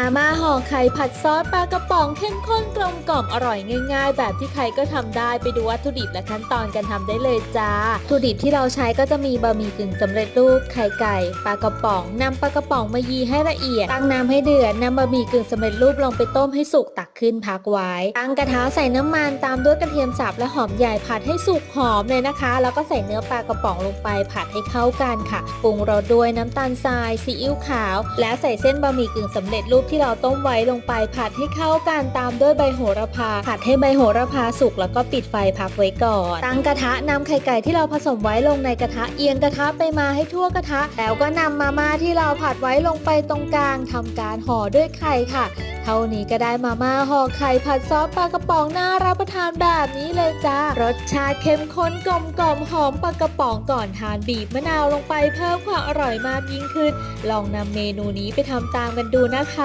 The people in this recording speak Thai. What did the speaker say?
อาม่าห่อไข่ผัดซอสปลากระป๋องเข้มข้นกลมกล่อมอร่อยง่ายๆ แบบที่ใครก็ทำได้ไปดูวัตถุดิบและขั้นตอนการทำได้เลยจ้าวัตถุดิบที่เราใช้ก็จะมีบะหมี่กึ่งสำเร็จรูปไข่ไก่ปลากระป๋องนำปลากระป๋องมายีให้ละเอียดตั้งน้ำให้เดือดนำบะหมี่กึ่งสำเร็จรูปลงไปต้มให้สุกตักขึ้นพักไว้ตั้งกระทะใส่น้ำมันตามด้วยกระเทียมสับและหอมใหญ่ผัดให้สุกหอมเลยนะคะ แล้วก็ใส่เนื้อปลากระป๋องลงไปผัดให้เข้ากันค่ะปรุงรสด้วยน้ำตาลทรายซีอิ๊วขาว และใส่เส้นบะหมี่กึ่งสำเร็จรูปที่เราต้มไว้ลงไปผัดให้เข้ากันตามด้วยใบโหระพา ผัดให้ใบโหระพาสุกแล้วก็ปิดไฟพักไว้ก่อน ตั้งกระทะนำไข่ไก่ที่เราผสมไว้ลงในกระทะเอียงกระทะไปมาให้ทั่วกระทะ แล้วก็นำมาม่าที่เราผัดไว้ลงไปตรงกลางทำการห่อด้วยไข่ค่ะ เท่านี้ก็ได้มาม่าห่อไข่ผัดซอสปลากระป๋องน่ารับประทานแบบนี้เลยจ้ารสชาติเข้มข้นกลมกล่อมหอมปลากระป๋องก่อนทานบีบมะนาวลงไปเพิ่มความอร่อยมากยิ่งขึ้น ลองนำเมนูนี้ไปทำตามกันดูนะคะ